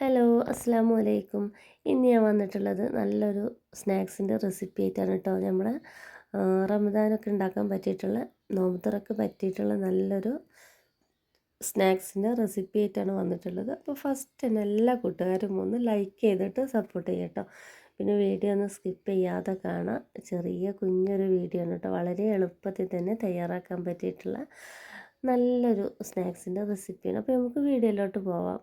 Hello അസ്സാം വലൈക്കും ഇന്ന് ഞാൻ വന്നിട്ടുള്ളത് നല്ലൊരു സ്നാക്സിന്റെ റെസിപ്പി ആയിട്ടാണ് കേട്ടോ നമ്മൾ റമദാനൊക്കെ ഉണ്ടാക്കാൻ പറ്റിയിട്ടുള്ള നോമ്പുതുറക്ക് പറ്റിയിട്ടുള്ള നല്ലൊരു സ്നാക്സിന്റെ റെസിപ്പി ആയിട്ടാണ് വന്നിട്ടുള്ളത്. അപ്പോൾ ഫസ്റ്റ് തന്നെ എല്ലാ കൂട്ടുകാരും ഒന്ന് ലൈക്ക് ചെയ്തിട്ട് സപ്പോർട്ട് ചെയ്യാം കേട്ടോ. പിന്നെ വീഡിയോ ഒന്ന് സ്കിപ്പ് ചെയ്യാതെ കാണാം. ചെറിയ കുഞ്ഞൊരു വീഡിയോ ആണ് കേട്ടോ. വളരെ എളുപ്പത്തിൽ തന്നെ തയ്യാറാക്കാൻ പറ്റിയിട്ടുള്ള നല്ലൊരു സ്നാക്സിന്റെ റെസിപ്പിയാണ്. അപ്പോൾ നമുക്ക് വീഡിയോയിലോട്ട് പോവാം.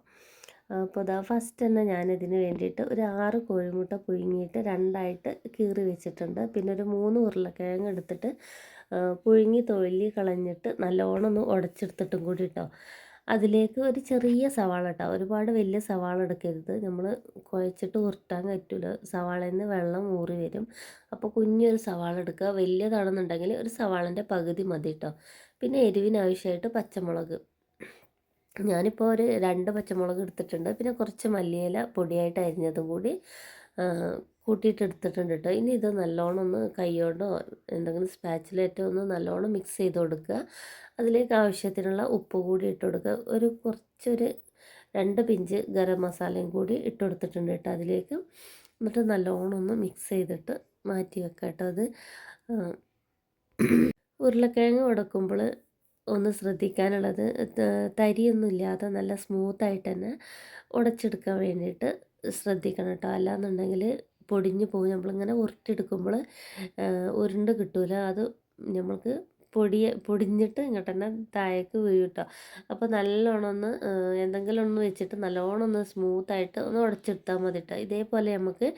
അപ്പോൾ അതാ ഫസ്റ്റ് തന്നെ ഞാനിതിന് വേണ്ടിയിട്ട് ഒരു ആറ് കോഴിമുട്ട പുഴുങ്ങിയിട്ട് രണ്ടായിട്ട് കീറി വെച്ചിട്ടുണ്ട്. പിന്നെ ഒരു മൂന്ന് ഉരുളക്കിഴങ്ങ് എടുത്തിട്ട് പുഴുങ്ങി തൊഴിലി കളഞ്ഞിട്ട് നല്ലോണം ഒന്ന് ഉടച്ചെടുത്തിട്ടും കൂടി കേട്ടോ അതിലേക്ക് ഒരു ചെറിയ സവാള കേട്ടോ ഒരുപാട് വലിയ സവാള എടുക്കരുത്. നമ്മൾ കുഴച്ചിട്ട് ഉരുട്ടാൻ പറ്റില്ല സവാളയിൽ നിന്ന് വെള്ളം ഊറി വരും. അപ്പോൾ കുഞ്ഞൊരു സവാള എടുക്കുക. വലിയതാണെന്നുണ്ടെങ്കിൽ ഒരു സവാളന്റെ പകുതി മതി കേട്ടോ പിന്നെ എരിവിനാവശ്യമായിട്ട് പച്ചമുളക്. ഞാനിപ്പോൾ ഒരു രണ്ട് പച്ചമുളക് എടുത്തിട്ടുണ്ട്. പിന്നെ കുറച്ച് മല്ലിയില പൊടിയായിട്ട് അരിഞ്ഞതും കൂടി കൂട്ടിയിട്ട് എടുത്തിട്ടുണ്ട് കേട്ടോ. ഇനി ഇത് നല്ലോണം ഒന്ന് കൈയോണ്ടോ എന്തെങ്കിലും സ്പാച്ചിലേറ്റോ ഒന്ന് നല്ലോണം മിക്സ് ചെയ്ത് കൊടുക്കുക. അതിലേക്ക് ആവശ്യത്തിനുള്ള ഉപ്പ് കൂടി ഇട്ട് കൊടുക്കുക. ഒരു കുറച്ചൊരു രണ്ട് പിഞ്ച് ഗരം മസാലയും കൂടി ഇട്ട് കൊടുത്തിട്ടുണ്ട് കേട്ടോ അതിലേക്ക്. എന്നിട്ട് നല്ലോണം ഒന്ന് മിക്സ് ചെയ്തിട്ട് മാറ്റി വെക്കാം കേട്ടോ അത്. ഉരുളക്കിഴങ്ങ് ഉടക്കുമ്പോൾ ഒന്ന് ശ്രദ്ധിക്കാനുള്ളത്. തരിയൊന്നും ഇല്ലാതെ നല്ല സ്മൂത്തായിട്ട് തന്നെ ഉടച്ചെടുക്കാൻ വേണ്ടിയിട്ട് ശ്രദ്ധിക്കണം കേട്ടോ. അല്ലാന്നുണ്ടെങ്കിൽ പൊടിഞ്ഞു പോകും. നമ്മളിങ്ങനെ ഉരുട്ടെടുക്കുമ്പോൾ ഉരുണ്ട് കിട്ടൂല. അത് നമ്മൾക്ക് പൊടിയ പൊടിഞ്ഞിട്ട് ഇങ്ങോട്ട് തന്നെ താഴേക്ക് വീഴും കേട്ടോ. അപ്പോൾ നല്ലോണം ഒന്ന് എന്തെങ്കിലും ഒന്ന് വെച്ചിട്ട് നല്ലോണം ഒന്ന് സ്മൂത്തായിട്ട് ഒന്ന് ഉടച്ചെടുത്താൽ മതി കേട്ടോ. ഇതേപോലെ നമുക്ക്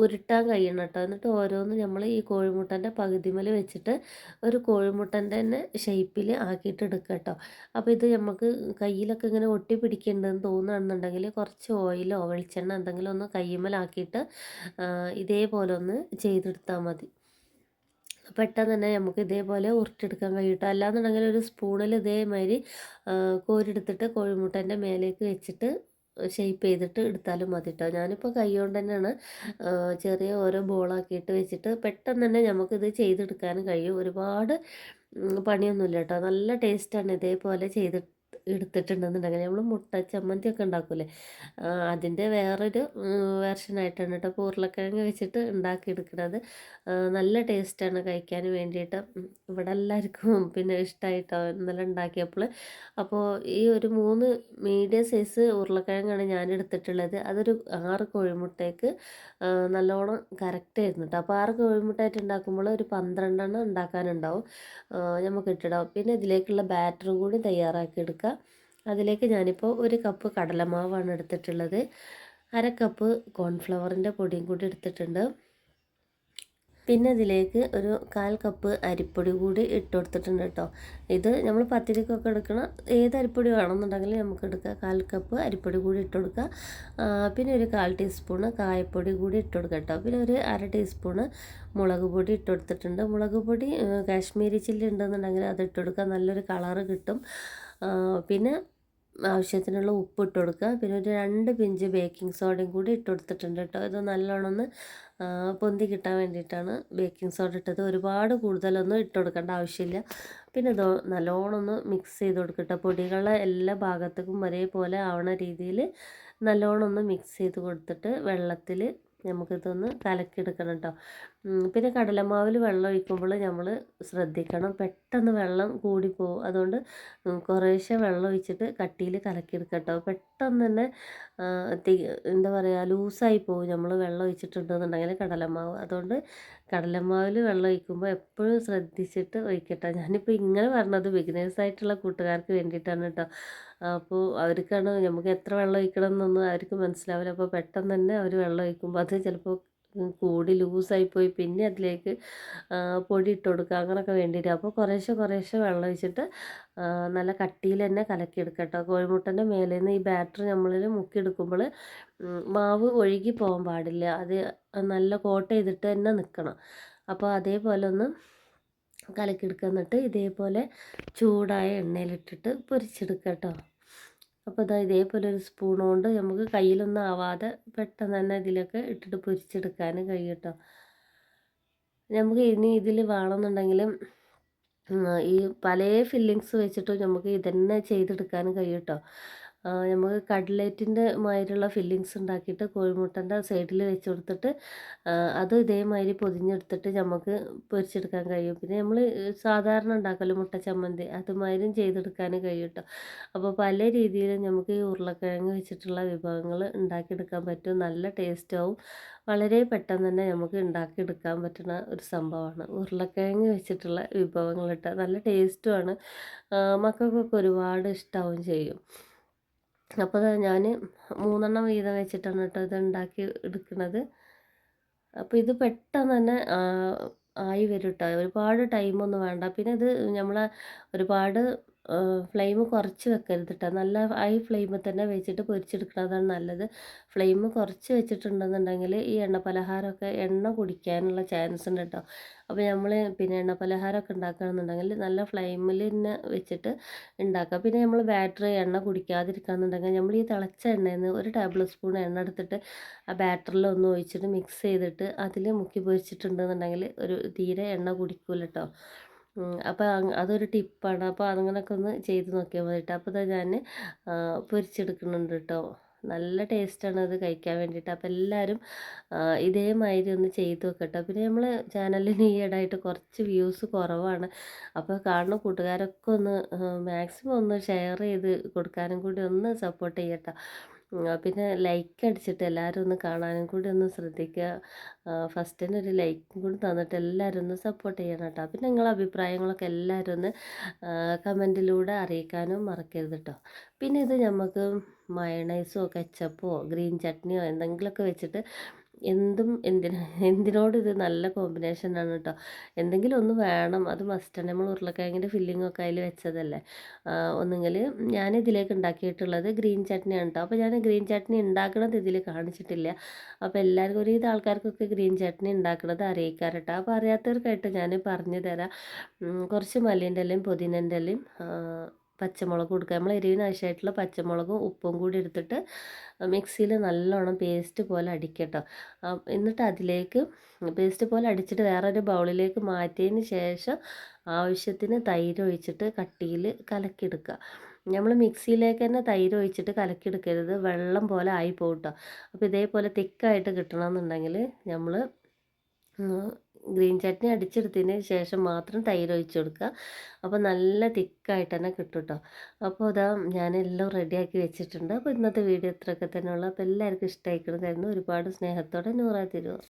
ഉരുട്ടാൻ കഴിയണം കേട്ടോ. എന്നിട്ട് ഓരോന്ന് നമ്മൾ ഈ കോഴിമുട്ടന്റെ പകുതിമേൽ വെച്ചിട്ട് ഒരു കോഴിമുട്ടന്റെ തന്നെ ഷേപ്പിൽ ആക്കിയിട്ട് എടുക്കുക കേട്ടോ. അപ്പോൾ ഇത് നമുക്ക് കയ്യിലൊക്കെ ഇങ്ങനെ ഒട്ടി പിടിക്കേണ്ടതെന്ന് തോന്നുകയാണെന്നുണ്ടെങ്കിൽ കുറച്ച് ഓയിലോ വെളിച്ചെണ്ണ എന്തെങ്കിലും ഒന്ന് കയ്യുമ്മലാക്കിയിട്ട് ഇതേപോലെ ഒന്ന് ചെയ്തെടുത്താൽ മതി. പെട്ടെന്ന് തന്നെ നമുക്ക് ഇതേപോലെ ഉരുട്ടെടുക്കാൻ കഴിയട്ടോ അല്ലാന്നുണ്ടെങ്കിൽ ഒരു സ്പൂണിൽ ഇതേമാതിരി കോരിയെടുത്തിട്ട് കോഴിമുട്ടന്റെ മേലേക്ക് വെച്ചിട്ട് ഷേപ്പ് ചെയ്തിട്ട് എടുത്താലും മതി കേട്ടോ ഞാനിപ്പോൾ കൈ കൊണ്ട് തന്നെയാണ് ചെറിയ ഓരോ ബോളാക്കിയിട്ട് വെച്ചിട്ട് പെട്ടെന്ന് തന്നെ നമുക്കിത് ചെയ്തെടുക്കാനും കഴിയും. ഒരുപാട് പണിയൊന്നുമില്ല കേട്ടോ നല്ല ടേസ്റ്റാണ് ഇതേപോലെ ചെയ്തിട്ട് എടുത്തിട്ടുണ്ടെന്നുണ്ടെങ്കിൽ നമ്മൾ മുട്ട ചമ്മന്തി ഒക്കെ ഉണ്ടാക്കൂലേ അതിന്റെ വേറൊരു വേർഷനായിട്ടാണ് കേട്ടോ ഉരുളക്കിഴങ്ങ് വെച്ചിട്ട് ഉണ്ടാക്കിയെടുക്കുന്നത്. നല്ല ടേസ്റ്റാണ് കഴിക്കാൻ വേണ്ടിയിട്ട്. ഇവിടെ എല്ലാവർക്കും പിന്നെ ഇഷ്ടമായിട്ടോ ഇന്നലെ ഉണ്ടാക്കിയപ്പോൾ. അപ്പോൾ ഈ ഒരു മൂന്ന് മീഡിയം സൈസ് ഉരുളക്കിഴങ്ങാണ് ഞാൻ എടുത്തിട്ടുള്ളത്. അതൊരു ആറ് കോഴിമുട്ടയ്ക്ക് നല്ലോണം കറക്റ്റ് ആയിരുന്നു കേട്ടോ. അപ്പോൾ ആറ് കോഴിമുട്ടയായിട്ട് ഉണ്ടാക്കുമ്പോൾ ഒരു പന്ത്രണ്ടെണ്ണം ഉണ്ടാക്കാനുണ്ടാവും. നമുക്ക് ഇട്ടിടാം. പിന്നെ ഇതിലേക്കുള്ള ബാറ്ററും കൂടി തയ്യാറാക്കി എടുക്കുക അതിലേക്ക് ഞാനിപ്പോൾ ഒരു കപ്പ് കടലമാവാണ് എടുത്തിട്ടുള്ളത്. അര കപ്പ് കോൺഫ്ലവറിന്റെ പൊടിയും കൂടി എടുത്തിട്ടുണ്ട്. പിന്നെ ഇതിലേക്ക് ഒരു കാൽ കപ്പ് അരിപ്പൊടി കൂടി ഇട്ട് കൊടുത്തിട്ടുണ്ട് കേട്ടോ. ഇത് നമ്മൾ പത്തിരിക്കൊക്കെ എടുക്കണം ഏത് അരിപ്പൊടി വേണമെന്നുണ്ടെങ്കിൽ നമുക്ക് എടുക്കാം. കാൽ കപ്പ് അരിപ്പൊടി കൂടി ഇട്ട് കൊടുക്കുക പിന്നെ ഒരു കാൽ ടീസ്പൂണ് കായപ്പൊടി കൂടി ഇട്ട് കൊടുക്കുക കേട്ടോ. പിന്നെ ഒരു അര ടീസ്പൂണ് മുളക് പൊടി ഇട്ട് കൊടുത്തിട്ടുണ്ട്. മുളക് പൊടി കാശ്മീരി ചില്ലി ഉണ്ടെന്നുണ്ടെങ്കിൽ അത് ഇട്ട് കൊടുക്കുക നല്ലൊരു കളറ് കിട്ടും. പിന്നെ ആവശ്യത്തിനുള്ള ഉപ്പ് ഇട്ട് കൊടുക്കുക പിന്നെ ഒരു രണ്ട് പിഞ്ച് ബേക്കിംഗ് സോഡയും കൂടി ഇട്ട് കൊടുത്തിട്ടുണ്ട് കേട്ടോ. ഇത് നല്ലോണം ഒന്ന് പൊന്തി കിട്ടാൻ വേണ്ടിയിട്ടാണ് ബേക്കിംഗ് സോഡ ഇട്ടത്. ഒരുപാട് കൂടുതലൊന്നും ഇട്ട് കൊടുക്കേണ്ട ആവശ്യമില്ല. പിന്നെ ഇത് നല്ലോണം ഒന്ന് മിക്സ് ചെയ്ത് കൊടുക്കട്ടെ പൊടികളെ എല്ലാ ഭാഗത്തേക്കും ഒരേപോലെ ആവണ രീതിയിൽ നല്ലോണം ഒന്ന് മിക്സ് ചെയ്ത് കൊടുത്തിട്ട് വെള്ളത്തിൽ നമുക്കിതൊന്ന് കലക്കിയെടുക്കണം കേട്ടോ പിന്നെ കടലമാവിൽ വെള്ളം ഒഴിക്കുമ്പോൾ നമ്മൾ ശ്രദ്ധിക്കണം. പെട്ടെന്ന് വെള്ളം കൂടിപ്പോവും അതുകൊണ്ട് കുറേശ്ശെ വെള്ളം ഒഴിച്ചിട്ട് കട്ടിയിൽ കലക്കിയെടുക്കുക കേട്ടോ പെട്ടെന്ന് തന്നെ എന്താ പറയുക ലൂസായി പോകും നമ്മൾ വെള്ളം ഒഴിച്ചിട്ടുണ്ടെന്നുണ്ടെങ്കിൽ കടലമാവ്. അതുകൊണ്ട് കടലമാവിൽ വെള്ളം ഒഴിക്കുമ്പോൾ എപ്പോഴും ശ്രദ്ധിച്ചിട്ട് ഒഴിക്കട്ടോ. ഞാനിപ്പോൾ ഇങ്ങനെ പറഞ്ഞത് ബിഗിനേഴ്സായിട്ടുള്ള കൂട്ടുകാർക്ക് വേണ്ടിയിട്ടാണ് കേട്ടോ. അപ്പോൾ അവർക്കാണ് നമുക്ക് എത്ര വെള്ളം ഒഴിക്കണം എന്നൊന്നും അവർക്ക് മനസ്സിലാവില്ല. അപ്പോൾ പെട്ടെന്ന് തന്നെ അവർ വെള്ളം ഒഴിക്കുമ്പോൾ അത് ചിലപ്പോൾ കൂടി ലൂസായിപ്പോയി പിന്നെ അതിലേക്ക് പൊടി ഇട്ട് കൊടുക്കുക അങ്ങനെയൊക്കെ വേണ്ടിയിട്ട്. അപ്പോൾ കുറേശ്ശെ കുറേശ്ശെ വെള്ളം ഒഴിച്ചിട്ട് നല്ല കട്ടിയിൽ തന്നെ കലക്കിയെടുക്കട്ടോ കേട്ടോ. കോഴിമുട്ടന്റെ മേലെ നിന്ന് ഈ ബാറ്റർ നമ്മളിൽ മുക്കിയെടുക്കുമ്പോൾ മാവ് ഒഴുകി പോകാൻ പാടില്ല. അത് നല്ല കോട്ട് ചെയ്തിട്ട് തന്നെ നിൽക്കണം അപ്പോൾ അതേപോലെ ഒന്ന് കലക്കിയെടുക്കുക. ഇതേപോലെ ചൂടായ എണ്ണയിലിട്ടിട്ട് പൊരിച്ചെടുക്കുക കേട്ടോ. അപ്പോൾ ഇതാ ഇതേപോലെ ഒരു സ്പൂൺ കൊണ്ട് നമുക്ക് കയ്യിലൊന്നും ആവാതെ പെട്ടെന്ന് തന്നെ ഇതിലൊക്കെ ഇട്ടിട്ട് പൊരിച്ചെടുക്കാൻ കഴിയട്ടോ നമുക്ക് ഇനി ഇതിൽ വേണമെന്നുണ്ടെങ്കിലും ഈ പല ഫില്ലിങ്സ് വെച്ചിട്ട് നമുക്ക് ഇതന്നെ ചെയ്തെടുക്കാൻ കഴിയട്ടോ നമുക്ക് കട്ട്ലേറ്റിന്റെ മാതിരിയുള്ള ഫില്ലിങ്സ് ഉണ്ടാക്കിയിട്ട് കോഴിമുട്ടന്റെ സൈഡിൽ വെച്ച് കൊടുത്തിട്ട് അത് ഇതേമാതിരി പൊതിഞ്ഞെടുത്തിട്ട് നമുക്ക് പൊരിച്ചെടുക്കാൻ കഴിയും. പിന്നെ നമ്മൾ സാധാരണ ഉണ്ടാക്കലോ മുട്ട ചമ്മന്തി അതുമാതിരിയും ചെയ്തെടുക്കാൻ കഴിയും കേട്ടോ അപ്പോൾ പല രീതിയിലും നമുക്ക് ഈ ഉരുളക്കിഴങ്ങ് വെച്ചിട്ടുള്ള വിഭവങ്ങൾ ഉണ്ടാക്കിയെടുക്കാൻ പറ്റും. നല്ല ടേസ്റ്റാവും വളരെ പെട്ടെന്ന് തന്നെ നമുക്ക് ഉണ്ടാക്കിയെടുക്കാൻ പറ്റുന്ന ഒരു സംഭവമാണ്. ഉരുളക്കിഴങ്ങ് വെച്ചിട്ടുള്ള വിഭവങ്ങൾ നല്ല ടേസ്റ്റുമാണ് മക്കൾക്കൊക്കെ ഒരുപാട് ഇഷ്ടമാവും ചെയ്യും. അപ്പോൾ ഞാൻ മൂന്നെണ്ണം വീതം വെച്ചിട്ടാണ് കേട്ടോ ഇത് ഉണ്ടാക്കി എടുക്കുന്നത്. അപ്പോൾ ഇത് പെട്ടെന്ന് തന്നെ ആയി വരും കേട്ടോ. ഒരുപാട് ടൈമൊന്നും വേണ്ട. പിന്നെ ഇത് നമ്മൾ ഒരുപാട് ഫ്ലെയിം കുറച്ച് വെക്കരുത് കേട്ടോ നല്ല ഹൈ ഫ്ലെയിമിൽ തന്നെ വെച്ചിട്ട് പൊരിച്ചെടുക്കുന്നതാണ് നല്ലത്. ഫ്ലെയിം കുറച്ച് വെച്ചിട്ടുണ്ടെന്നുണ്ടെങ്കിൽ ഈ എണ്ണ പലഹാരമൊക്കെ എണ്ണ കുടിക്കാനുള്ള ചാൻസ് ഉണ്ട് കേട്ടോ അപ്പോൾ നമ്മൾ പിന്നെ എണ്ണ പലഹാരമൊക്കെ ഉണ്ടാക്കുകയാണെന്നുണ്ടെങ്കിൽ നല്ല ഫ്ലെയിമിൽ തന്നെ വെച്ചിട്ട് ഉണ്ടാക്കുക. പിന്നെ നമ്മൾ ബാറ്ററി എണ്ണ കുടിക്കാതിരിക്കുകയെന്നുണ്ടെങ്കിൽ നമ്മൾ ഈ തിളച്ച എണ്ണയിൽ നിന്ന് ഒരു ടേബിൾ സ്പൂൺ എണ്ണ എടുത്തിട്ട് ആ ബാറ്ററിൽ ഒന്ന് ഒഴിച്ചിട്ട് മിക്സ് ചെയ്തിട്ട് അതിൽ മുക്കി പൊരിച്ചിട്ടുണ്ടെന്നുണ്ടെങ്കിൽ ഒരു തീരെ എണ്ണ കുടിക്കൂല കേട്ടോ അപ്പോൾ അതൊരു ടിപ്പാണ്. അപ്പോൾ അങ്ങനെയൊക്കെ ഒന്ന് ചെയ്ത് നോക്കിയാൽ മതി കേട്ടോ അപ്പോൾ ഞാൻ പൊരിച്ചെടുക്കുന്നുണ്ട് കേട്ടോ നല്ല ടേസ്റ്റാണ് അത് കഴിക്കാൻ വേണ്ടിയിട്ട് അപ്പോൾ എല്ലാവരും ഇതേമാതിരി ഒന്ന് ചെയ്ത് നോക്കട്ടെ. പിന്നെ നമ്മൾ ചാനലിന് ഈയിടായിട്ട് കുറച്ച് വ്യൂസ് കുറവാണ്. അപ്പോൾ കാണുന്ന കൂട്ടുകാരൊക്കെ ഒന്ന് മാക്സിമം ഒന്ന് ഷെയർ ചെയ്ത് കൊടുക്കാനും കൂടി ഒന്ന് സപ്പോർട്ട് ചെയ്യട്ടോ. പിന്നെ ലൈക്ക് അടിച്ചിട്ട് എല്ലാവരും ഒന്ന് കാണാനും കൂടി ഒന്ന് ശ്രദ്ധിക്കുക. ഫസ്റ്റ് തന്നെ ഒരു ലൈക്കും കൂടി തന്നിട്ട് എല്ലാവരും ഒന്ന് സപ്പോർട്ട് ചെയ്യണം കേട്ടോ. പിന്നെ നിങ്ങളെ അഭിപ്രായങ്ങളൊക്കെ എല്ലാവരും ഒന്ന് കമന്റിലൂടെ അറിയിക്കാനും മറക്കരുത് കേട്ടോ. പിന്നെ ഇത് നമുക്ക് മയണൈസോ കെച്ചപ്പോ ഗ്രീൻ ചട്നിയോ എന്തെങ്കിലുമൊക്കെ വെച്ചിട്ട് എന്തും എന്തിന് എന്തിനോട് ഇത് നല്ല കോമ്പിനേഷനാണ് കേട്ടോ എന്തെങ്കിലും ഒന്ന് വേണം. അത് മസ്റ്റാണ് നമ്മൾ ഉരുളക്കിഴങ്ങിന്റെ ഫില്ലിങ്ങൊക്കെ അതിൽ വെച്ചതല്ലേ. ഒന്നുകിൽ ഞാൻ ഇതിലേക്ക് ഉണ്ടാക്കിയിട്ടുള്ളത് ഗ്രീൻ ചട്നിയാണ് കേട്ടോ അപ്പോൾ ഞാൻ ഗ്രീൻ ചട്നി ഉണ്ടാക്കണത് ഇതിൽ കാണിച്ചിട്ടില്ല. അപ്പോൾ എല്ലാവർക്കും ഒരുവിധ ആൾക്കാർക്കൊക്കെ ഗ്രീൻ ചട്നി ഉണ്ടാക്കണത് അറിയിക്കാറട്ടോ അപ്പോൾ അറിയാത്തവർക്കായിട്ട് ഞാൻ പറഞ്ഞു തരാം. കുറച്ച് മല്ലിന്റെ ഇലയും പുതിനന്റെ ഇലയും പച്ചമുളക് കൊടുക്കുക. നമ്മൾ എരിവിന് ആവശ്യമായിട്ടുള്ള പച്ചമുളകും ഉപ്പും കൂടി എടുത്തിട്ട് മിക്സിയിൽ നല്ലോണം പേസ്റ്റ് പോലെ അടിക്കട്ടോ. എന്നിട്ട് അതിലേക്ക് പേസ്റ്റ് പോലെ അടിച്ചിട്ട് വേറൊരു ബൗളിലേക്ക് മാറ്റിയതിന് ശേഷം ആവശ്യത്തിന് തൈര് ഒഴിച്ചിട്ട് കട്ടിയിൽ കലക്കിയെടുക്കുക. നമ്മൾ മിക്സിയിലേക്ക് തന്നെ തൈര് ഒഴിച്ചിട്ട് കലക്കിയെടുക്കരുത്. വെള്ളം പോലെ ആയി പോകട്ടോ അപ്പോൾ ഇതേപോലെ തിക്കായിട്ട് കിട്ടണമെന്നുണ്ടെങ്കിൽ നമ്മൾ ഗ്രീൻ ചട്നി അടിച്ചെടുത്തതിന് ശേഷം മാത്രം തൈര് ഒഴിച്ച് കൊടുക്കുക. അപ്പോൾ നല്ല തിക്കായിട്ട് തന്നെ കിട്ടും കേട്ടോ അപ്പോൾ അതാ ഞാനെല്ലാം റെഡിയാക്കി വെച്ചിട്ടുണ്ട്. അപ്പോൾ ഇന്നത്തെ വീഡിയോ ഇത്രയൊക്കെ തന്നെയുള്ളൂ. അപ്പോൾ എല്ലാവർക്കും ഇഷ്ടമായിക്കണം ഒരുപാട് സ്നേഹത്തോടെ നൂറാ തരുമോ